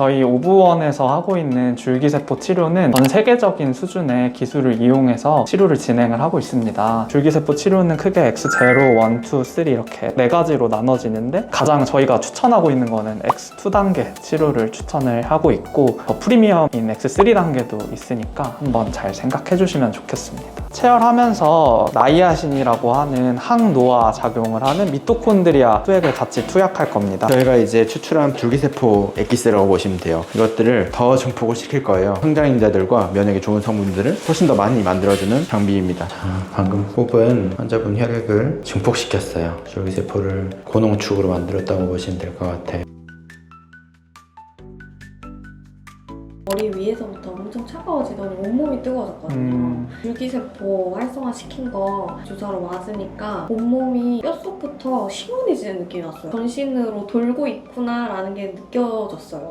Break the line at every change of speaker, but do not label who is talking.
저희 오부원에서 하고 있는 줄기세포 치료는 전 세계적인 수준의 기술을 이용해서 치료를 진행을 하고 있습니다. 줄기세포 치료는 크게 X0, 1, 2, 3 이렇게 네 가지로 나눠지는데 가장 저희가 추천하고 있는 거는 X2 단계 치료를 추천을 하고 있고 더 프리미엄인 X3 단계도 있으니까 한번 잘 생각해 주시면 좋겠습니다. 체열하면서 나이아신이라고 하는 항노화 작용을 하는 미토콘드리아 수액을 같이 투약할 겁니다.
저희가 이제 추출한 줄기세포 엑기스라고 보시면 돼요. 이것들을 더 증폭을 시킬 거예요. 성장인자들과 면역에 좋은 성분들을 훨씬 더 많이 만들어주는 장비입니다. 자, 방금 뽑은 환자분 혈액을 증폭시켰어요. 줄기세포를 고농축으로 만들었다고 보시면 될 것 같아요.
머리 위에서부터 엄청 차가워지더니 온몸이 뜨거워졌거든요.
음.
줄기세포 활성화 시킨 거 주사로 맞으니까 온몸이 뼛속부터 시원해지는 느낌이 났어요. 전신으로 돌고 있구나라는 게 느껴졌어요.